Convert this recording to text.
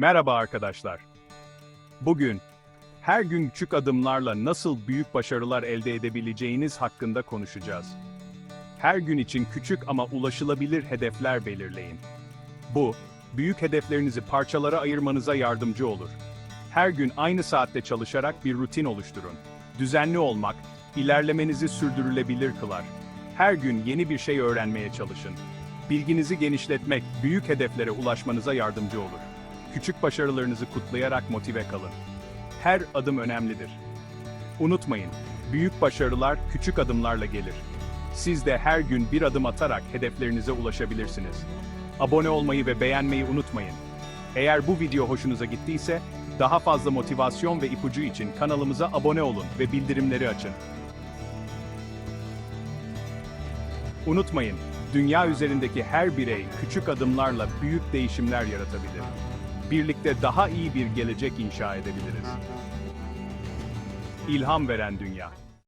Merhaba arkadaşlar. Bugün her gün küçük adımlarla nasıl büyük başarılar elde edebileceğiniz hakkında konuşacağız. Her gün için küçük ama ulaşılabilir hedefler belirleyin. Bu, büyük hedeflerinizi parçalara ayırmanıza yardımcı olur. Her gün aynı saatte çalışarak bir rutin oluşturun. Düzenli olmak, ilerlemenizi sürdürülebilir kılar. Her gün yeni bir şey öğrenmeye çalışın. Bilginizi genişletmek, büyük hedeflere ulaşmanıza yardımcı olur. Küçük başarılarınızı kutlayarak motive kalın. Her adım önemlidir. Unutmayın, büyük başarılar küçük adımlarla gelir. Siz de her gün bir adım atarak hedeflerinize ulaşabilirsiniz. Abone olmayı ve beğenmeyi unutmayın. Eğer bu video hoşunuza gittiyse, daha fazla motivasyon ve ipucu için kanalımıza abone olun ve bildirimleri açın. Unutmayın, dünya üzerindeki her birey küçük adımlarla büyük değişimler yaratabilir. Birlikte daha iyi bir gelecek inşa edebiliriz. İlham veren dünya.